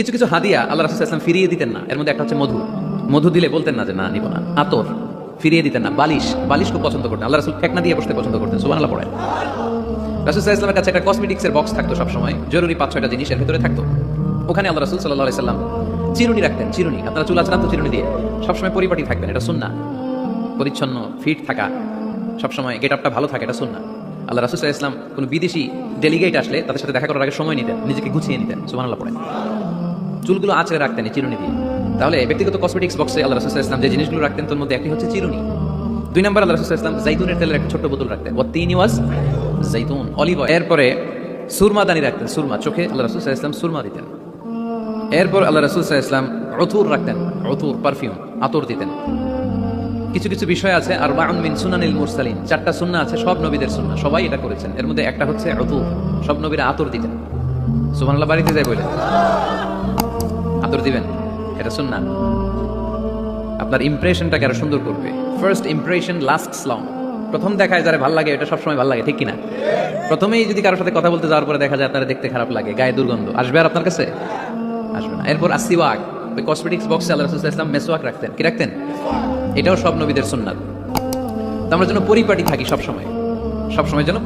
কিছু কিছু হাদিয়া আল্লাহ রাসুল ইসলাম ফিরিয়ে দিতেন না। এর মধ্যে একটা হচ্ছে মধু। মধু দিলে বলতেন না যে, না, নিব না। আতর ফিরিয়ে দিতেন না। বালিশ। বালিশ খুব পছন্দ করতেন। আল্লাহ রাসুল ফেকনা দিয়ে বসতে পছন্দ করতেন। সুবান আল্লাহ পড়েন। রাসুল ইসলামের কাছে একটা কসমেটিক্সের বক্স থাকতো সবসময়। জরুরি পাঁচ ছয়টা জিনিস এর ভিতরে থাকতো। ওখানে আল্লাহ রাসুল সাল্লাহ সাল্লাম চিরুনি রাখতেন, চিরুনি। আপনারা চুল আচরান তো চিরুনি দিয়ে? সবসময় পরিপাটি থাকবেন, এটা শুননা পরিচ্ছন্ন ফিট থাকা, সবসময় গেট আপটা ভালো থাকে, এটা শুননা আল্লাহ রাসুল ইসলাম কোনো বিদেশি ডেলিগেট আসলে তাদের সাথে দেখা করার আগে সময় নিতেন, নিজেকে গুছিয়ে নিতেন। সুবান আল্লাহ পড়েন। চুলগুলো আঁচড়ে রাখতেন চিরুনি দিয়ে। তাহলে ব্যক্তিগত কসমেটিক্স বক্সে আল্লাহ রাসুল ইসলাম যে জিনিসগুলো রাখতেন, তার মধ্যে একটি হচ্ছে চিরুনি। দুই নম্বর আল্লাহ রাসুল ইসলাম জাইতুনের তেলের একটা ছোট্ট বোতল রাখতেন। ও তিন ওয়াজ জাইতুন, অলিভ এরপরে সুরমা দানি রাখতেন, সুরমা চোখে আল্লাহ রাসুল ইসলাম সুরমা দিতেন। এরপর আল্লাহ রাসুল ইসলাম অথুর রাখতেন অথুর পারফিউম আতর দিতেন। কিছু কিছু বিষয় আছে আর বাউন মিন সুনানিল মুরসালিন। চারটা সুন্না আছে, সব নবীদের সুন্না। সবাই এটা করেছেন। এর মধ্যে একটা হচ্ছে অথুর সব নবীরা আতর দিতেন। সুবহানাল্লাহ, বাড়িতে যাই বলে। আদর দিবেন। এটা শুন না আপনার ইমপ্রেশনটাকে আরও সুন্দর করবে? ফার্স্ট ইমপ্রেশন লাস্ট লং প্রথম দেখায় যারা ভালো লাগে, এটা সবসময় ভালো লাগে, ঠিক কিনা? প্রথমেই যদি কারোর সাথে কথা বলতে যাওয়ার পরে দেখা যায় আপনারা দেখতে খারাপ লাগে, গায়ে দুর্গন্ধ। আসবে আর আপনার কাছে? আসবে না। এরপর আসিওয়াক ওই কসমেটিক্স বক্সে আল্লাহ রসুল ইসলাম মেসোয়াক রাখতেন। কি রাখতেন? এটাও সব নবীদের সুন্নাত। তো আমরা যেন পরিপাটি থাকি সবসময়। সবসময় যেন